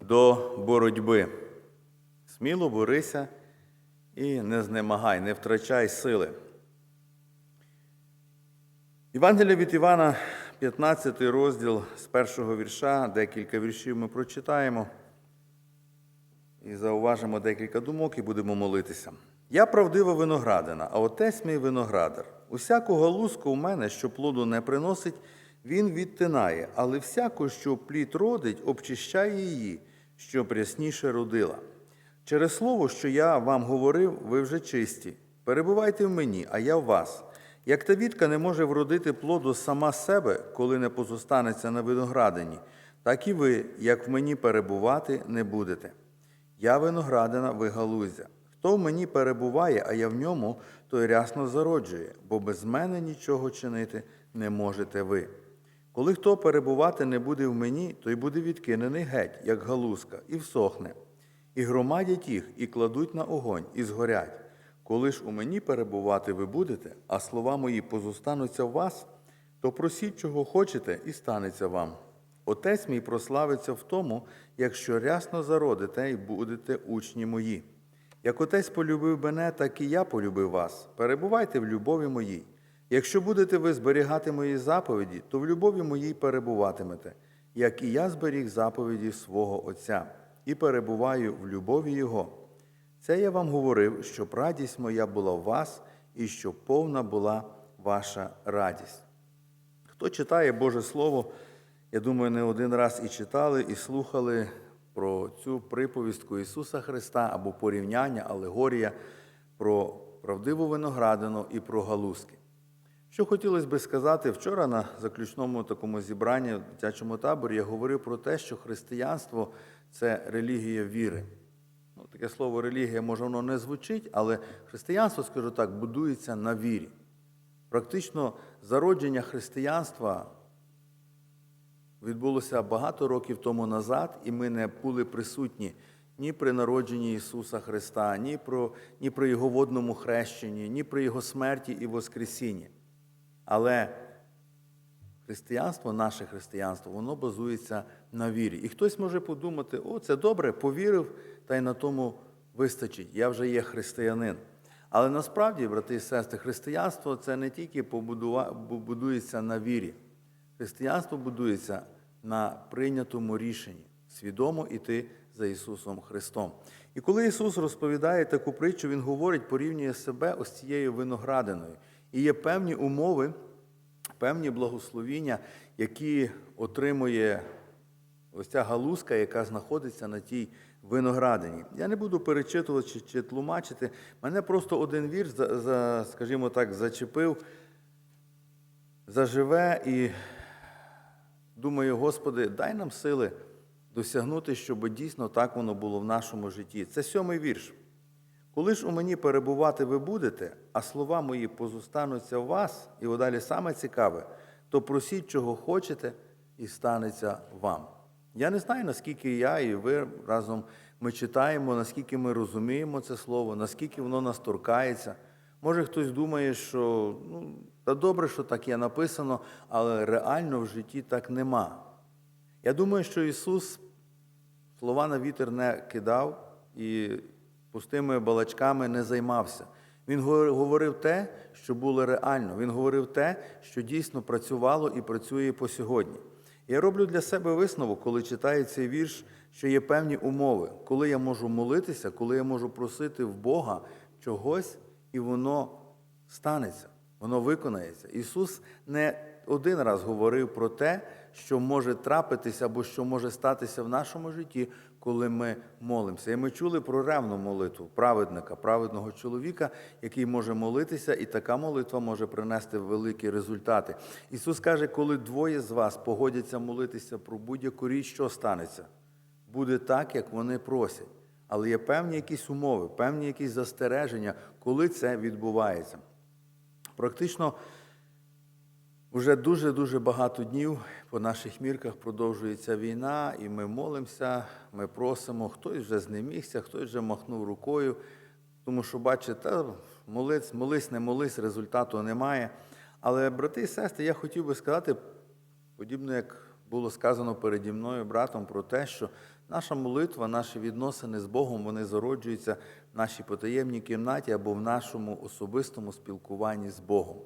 До боротьби. Сміло борися і не знемагай, не втрачай сили. Євангелія від Івана, 15 розділ з першого вірша, декілька віршів ми прочитаємо і зауважимо декілька думок і будемо молитися. Я правдива виноградина, а отець мій виноградар. Усяку галузку у мене, що плоду не приносить, він відтинає, але всяку, що плід родить, обчищає її, щоб рясніше родила. Через слово, що я вам говорив, ви вже чисті. Перебувайте в мені, а я в вас. Як та вітка не може вродити плоду сама себе, коли не позостанеться на виноградині, так і ви, як в мені перебувати, не будете. Я виноградина, ви галузя. Хто в мені перебуває, а я в ньому, той рясно зароджує, бо без мене нічого чинити не можете ви. Коли хто перебувати не буде в мені, той буде відкинений геть, як галузка, і всохне. І громадять їх, і кладуть на огонь, і згорять. Коли ж у мені перебувати ви будете, а слова мої позостануться в вас, то просіть, чого хочете, і станеться вам. Отець мій прославиться в тому, якщо рясно зародите і будете учні мої. Як отець полюбив мене, так і я полюбив вас. Перебувайте в любові моїй. Якщо будете ви зберігати мої заповіді, то в любові моїй перебуватимете, як і я зберіг заповіді свого Отця, і перебуваю в любові Його. Це я вам говорив, щоб радість моя була в вас, і щоб повна була ваша радість. Хто читає Боже Слово, я думаю, не один раз і читали, і слухали про цю приповістку Ісуса Христа або порівняння, алегорія про правдиву виноградину і про галузки. Що хотілося би сказати, вчора на заключному такому зібранні в дитячому таборі я говорив про те, що християнство це релігія віри. Ну, таке слово релігія, може, воно не звучить, але християнство, скажу так, будується на вірі. Практично зародження християнства відбулося багато років тому назад, і ми не були присутні ні при народженні Ісуса Христа, ні, про, ні при Його водному хрещенні, ні при Його смерті і Воскресінні. Але християнство, наше християнство, воно базується на вірі. І хтось може подумати, о, це добре, повірив, та й на тому вистачить. Я вже є християнин. Але насправді, брати і сестри, християнство це не тільки будується на вірі. Християнство будується на прийнятому рішенні свідомо йти за Ісусом Христом. І коли Ісус розповідає таку притчу, Він говорить, порівнює себе ось цією виноградиною. І є певні умови, певні благословіння, які отримує ось ця галузка, яка знаходиться на тій виноградині. Я не буду перечитувати чи, чи тлумачити. Мене просто один вірш, за, за, скажімо так, зачепив, заживе і думаю, Господи, дай нам сили досягнути, щоб дійсно так воно було в нашому житті. Це сьомий вірш. Коли ж у мені перебувати ви будете, а слова мої позостануться в вас, і далі саме цікаве, то просіть, чого хочете, і станеться вам. Я не знаю, наскільки я і ви разом ми читаємо, наскільки ми розуміємо це слово, наскільки воно нас торкається. Може, хтось думає, що ну, та добре, що так є написано, але реально в житті так нема. Я думаю, що Ісус слова на вітер не кидав і пустими балачками не займався. Він говорив те, що було реально. Він говорив те, що дійсно працювало і працює по сьогодні. Я роблю для себе висновок, коли читаю цей вірш, що є певні умови, коли я можу молитися, коли я можу просити в Бога чогось, і воно станеться, воно виконається. Ісус не один раз говорив про те, що може трапитися або що може статися в нашому житті, коли ми молимося. І ми чули про ревну молитву праведника, праведного чоловіка, який може молитися, і така молитва може принести великі результати. Ісус каже, коли двоє з вас погодяться молитися про будь-яку річ, що станеться? Буде так, як вони просять. Але є певні якісь умови, певні якісь застереження, коли це відбувається. Практично вже дуже-дуже багато днів по наших мірках продовжується війна, і ми молимося, ми просимо, хтось вже знемігся, хтось вже махнув рукою, тому що бачите, молись, молись, не молись, результату немає. Але, брати і сестри, я хотів би сказати, подібно як було сказано переді мною братом про те, що наша молитва, наші відносини з Богом, вони зароджуються в нашій потаємній кімнаті або в нашому особистому спілкуванні з Богом.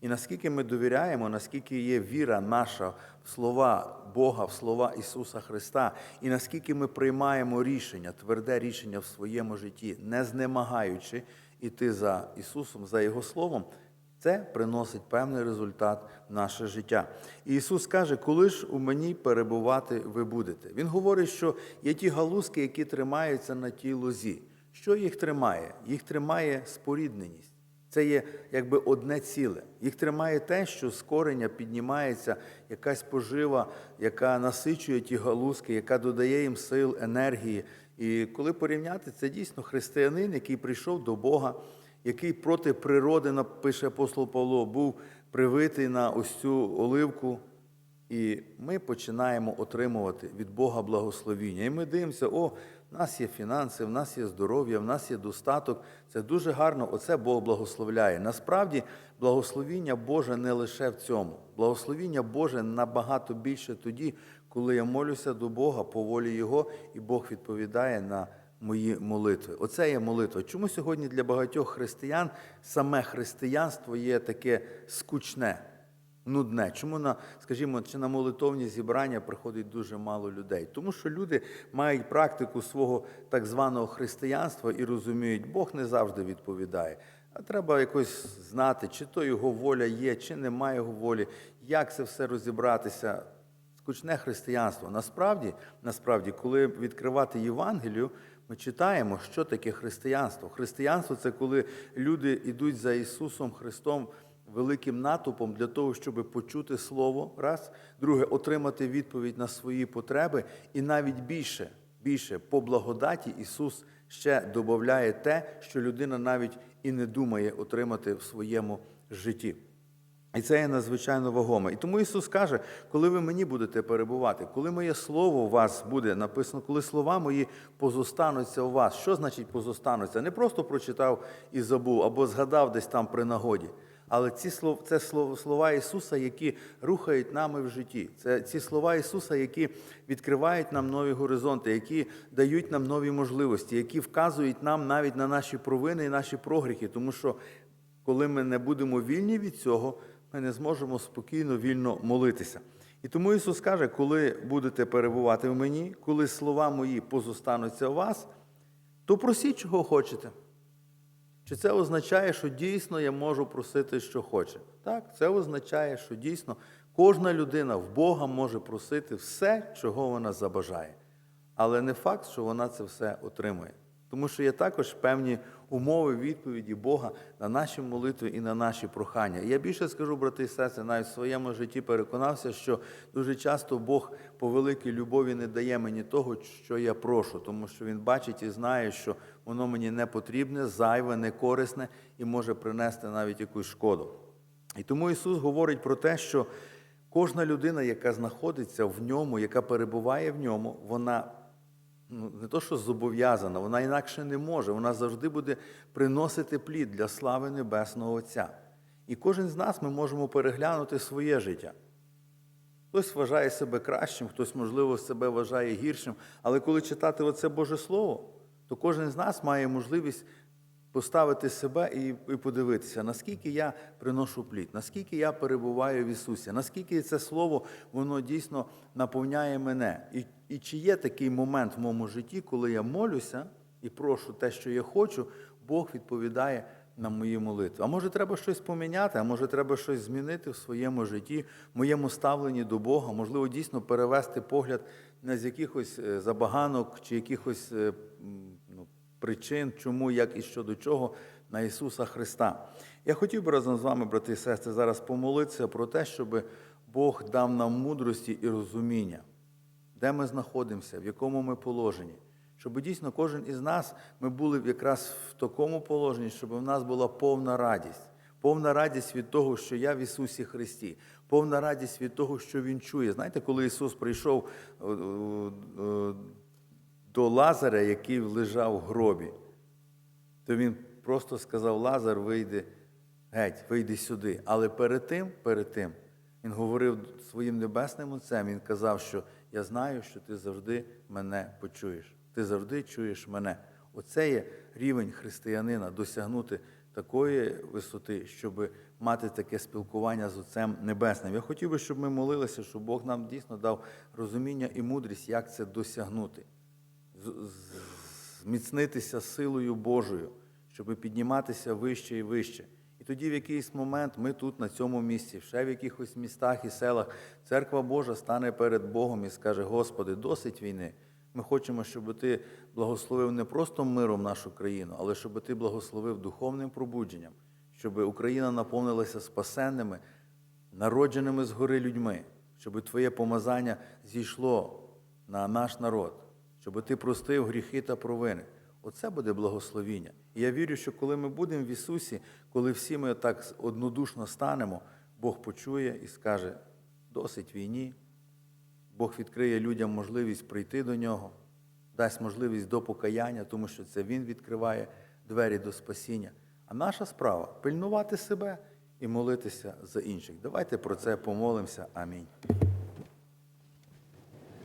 І наскільки ми довіряємо, наскільки є віра наша в слова Бога, в слова Ісуса Христа, і наскільки ми приймаємо рішення, тверде рішення в своєму житті, не знемагаючи іти за Ісусом, за Його Словом, це приносить певний результат в наше життя. І Ісус каже, коли ж у мені перебувати ви будете. Він говорить, що є ті галузки, які тримаються на тій лозі. Що їх тримає? Їх тримає спорідненість. Це є якби одне ціле. Їх тримає те, що з кореня піднімається якась пожива, яка насичує ті галузки, яка додає їм сил, енергії. І коли порівняти, це дійсно християнин, який прийшов до Бога, який проти природи, напише апостол Павло, був привитий на ось цю оливку. І ми починаємо отримувати від Бога благословіння. І ми дивимося, о, в нас є фінанси, в нас є здоров'я, в нас є достаток. Це дуже гарно, оце Бог благословляє. Насправді, благословіння Боже не лише в цьому. Благословіння Боже набагато більше тоді, коли я молюся до Бога по волі Його, і Бог відповідає на мої молитви. Оце є молитва. Чому сьогодні для багатьох християн саме християнство є таке скучне? Нудне. Чому на, скажімо, чи на молитовні зібрання приходить дуже мало людей? Тому що люди мають практику свого так званого християнства і розуміють, Бог не завжди відповідає. А треба якось знати, чи то його воля є, чи немає його волі, як це все розібратися. Скучне християнство. Насправді, насправді, коли відкривати Євангелію, ми читаємо, що таке християнство. Християнство це коли люди йдуть за Ісусом Христом великим натовпом для того, щоб почути Слово, раз, друге, отримати відповідь на свої потреби, і навіть більше, більше по благодаті Ісус ще додає те, що людина навіть і не думає отримати в своєму житті. І це є надзвичайно вагоме. І тому Ісус каже, коли ви мені будете перебувати, коли моє слово у вас буде написано, коли слова мої позостануться у вас. Що значить позостануться? Не просто прочитав і забув, або згадав десь там при нагоді. Але ці слова, це слова Ісуса, які рухають нами в житті. Це ці слова Ісуса, які відкривають нам нові горизонти, які дають нам нові можливості, які вказують нам навіть на наші провини і наші прогріхи. Тому що коли ми не будемо вільні від цього, ми не зможемо спокійно, вільно молитися. І тому Ісус каже, коли будете перебувати в мені, коли слова мої позостануться у вас, то просіть, чого хочете. Чи це означає, що дійсно я можу просити, що хоче? Так, це означає, що дійсно кожна людина в Бога може просити все, чого вона забажає. Але не факт, що вона це все отримує. Тому що є також певні умови відповіді Бога на наші молитви і на наші прохання. І я більше скажу, брати і сестри, навіть в своєму житті переконався, що дуже часто Бог по великій любові не дає мені того, що я прошу, тому що Він бачить і знає, що воно мені не потрібне, зайве, не корисне і може принести навіть якусь шкоду. І тому Ісус говорить про те, що кожна людина, яка знаходиться в ньому, яка перебуває в ньому, вона ну, не то, що зобов'язана, вона інакше не може. Вона завжди буде приносити плід для слави Небесного Отця. І кожен з нас ми можемо переглянути своє життя. Хтось вважає себе кращим, хтось, можливо, себе вважає гіршим. Але коли читати оце Боже Слово, то кожен з нас має можливість поставити себе і і подивитися, наскільки я приношу плід, наскільки я перебуваю в Ісусі, наскільки це Слово воно дійсно наповняє мене. І, і чи є такий момент в моєму житті, коли я молюся і прошу те, що я хочу, Бог відповідає на мої молитви. А може, треба щось поміняти, а може, треба щось змінити в своєму житті, в моєму ставленні до Бога, можливо, дійсно перевести погляд не з якихось е, забаганок чи якихось е, причин, чому, як і що до чого, на Ісуса Христа. Я хотів би разом з вами, брати і сестри, зараз помолитися про те, щоб Бог дав нам мудрості і розуміння, де ми знаходимося, в якому ми положенні. Щоб дійсно кожен із нас ми були якраз в такому положенні, щоб в нас була повна радість, повна радість від того, що я в Ісусі Христі, повна радість від того, що Він чує. Знаєте, коли Ісус прийшов е, е, до Лазаря, який лежав в гробі, то Він просто сказав: Лазар, вийди геть, вийди сюди. Але перед тим, перед тим, Він говорив своїм небесним отцем, він казав, що я знаю, що ти завжди мене почуєш. Ти завжди чуєш мене. Оце є рівень християнина досягнути такої висоти, щоб мати таке спілкування з Отцем Небесним. Я хотів би, щоб ми молилися, щоб Бог нам дійсно дав розуміння і мудрість, як це досягнути. Зміцнитися силою Божою, щоб підніматися вище і вище. І тоді в якийсь момент ми тут, на цьому місці, ще в якихось містах і селах, церква Божа стане перед Богом і скаже: Господи, досить війни. Ми хочемо, щоб ти благословив не просто миром нашу країну, але щоб ти благословив духовним пробудженням, щоб Україна наповнилася спасенними, народженими згори людьми, щоб Твоє помазання зійшло на наш народ, щоб ти простив гріхи та провини. Оце буде благословіння. І я вірю, що коли ми будемо в Ісусі, коли всі ми так однодушно станемо, Бог почує і скаже: досить війні, Бог відкриє людям можливість прийти до нього, дасть можливість до покаяння, тому що це Він відкриває двері до спасіння. А наша справа пильнувати себе і молитися за інших. Давайте про це помолимося. Амінь.